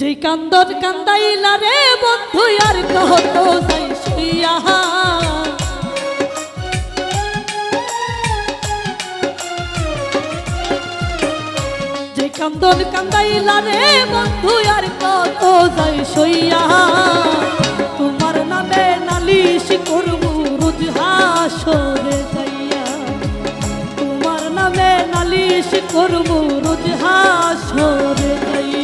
যে কান্দন কান্দাইলা রে বন্ধু, আর কহতো যাই শুইয়া যে কান্দন কান্দাইলা রে বন্ধু, আর কত যাই শুইয়া তোমার নামে নালিশ করব রোজ হাসরে যাইয়া। তোমার নামে নালিশ করব রোজ হাসরে যাইয়া।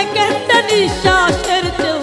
এক সেকেন্ড নিঃশ্বাসের চেয়েও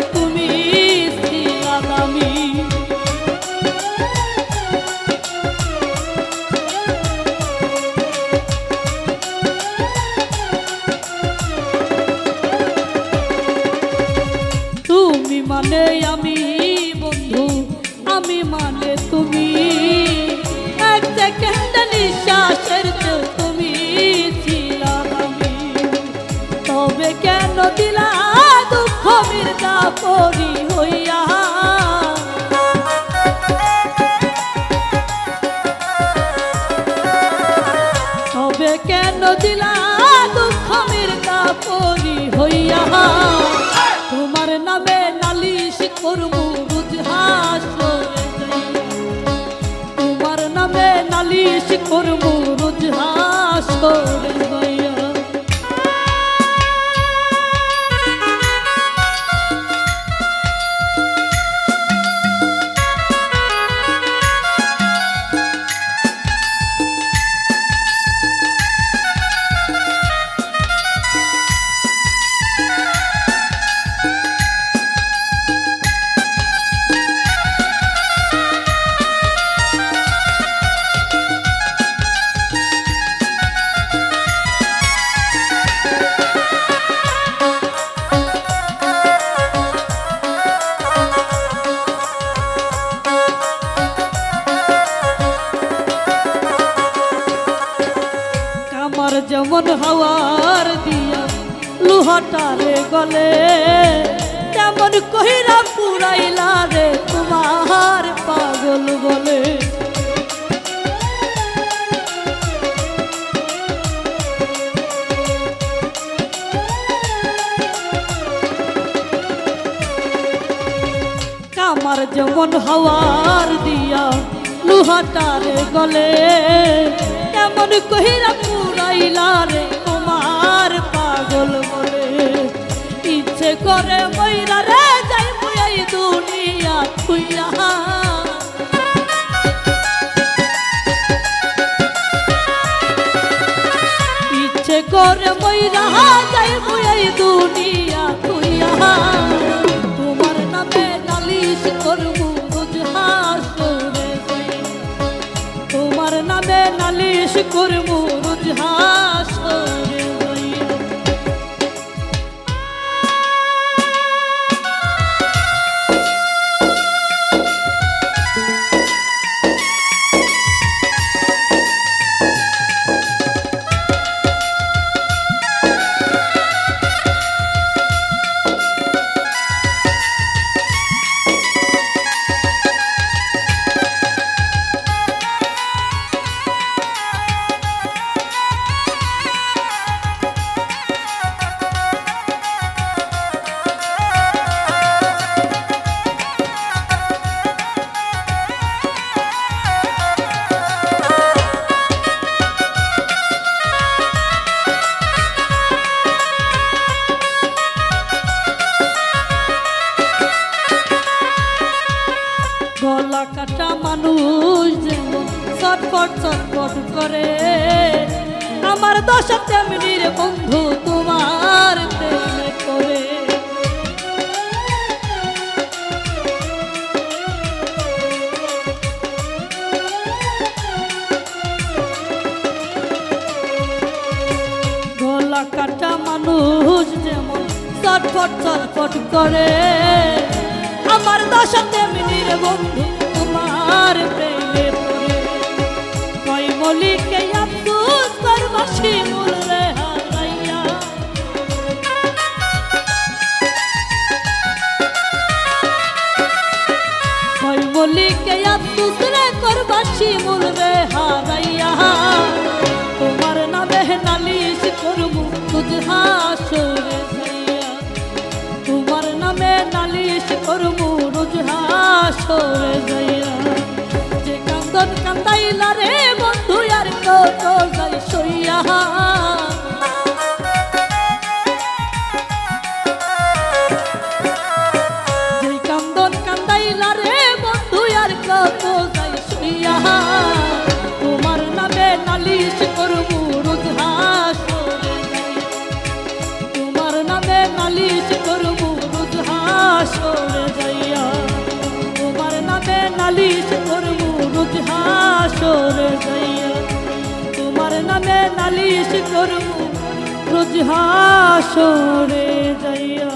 কেন দুঃখ মির্জা পরি হইয়া তোমার নামে নালিশ করব রোজ হাসরে যাইয়া। তোমার নামে নালিশ করব রোজ হাসরে যেমন হাওয়ার দিয়া লোহাটারে গলে, তেমন কহিরা পুরাইলা রে তোমার পাগল বলে। কামার যেমন হাওয়ার দিয়া লোহাটারে গলে, তেমন কহিরা পুরাইলা রে, তোমার পাগল বলে ইচ্ছে করে মইরা রে, যাই মুই দুনিয়া তুইয়া ইচ্ছে করে মইরা যাই মুই দুনিয়া তুইয়া তোমার নামে নালিশ করব হাসরে তোমার নামে নালিশ করব রোজ হাসরে। করে আমার দশা তেমনি রে বন্ধু তোমার করে গলা কাটা মানুষ যেমন চটপট চটপট করে, আমার দশা তেমনি রে বন্ধু তোমার প্রেম কই মলিকে আব্দুল করবাসি মূল রে হারাইয়া কই মলিকে আব্দুল করবাসি মূল রে হারাইয়া তোমার নামে নালিশ করব তুজ হাসরে যাইয়া তোমার নামে নালিশ করব রোজ হাসরে যাইয়া যে কান্দন কান্দাইলা রে বন্ধু আর কত যাই কান্দন কান্দাইলা রে বন্ধু, আর কত যাই সইয়া তোমার নামে নালিশ করব রোজ যাইয়া তোমার নামে নালিশ করব রোজ হাসরে যাইয়া তোমার নামে নালিশ করব রোজ হাসরে যাইয়া নামে নালিশ করু রোজ হাসরে যাইয়া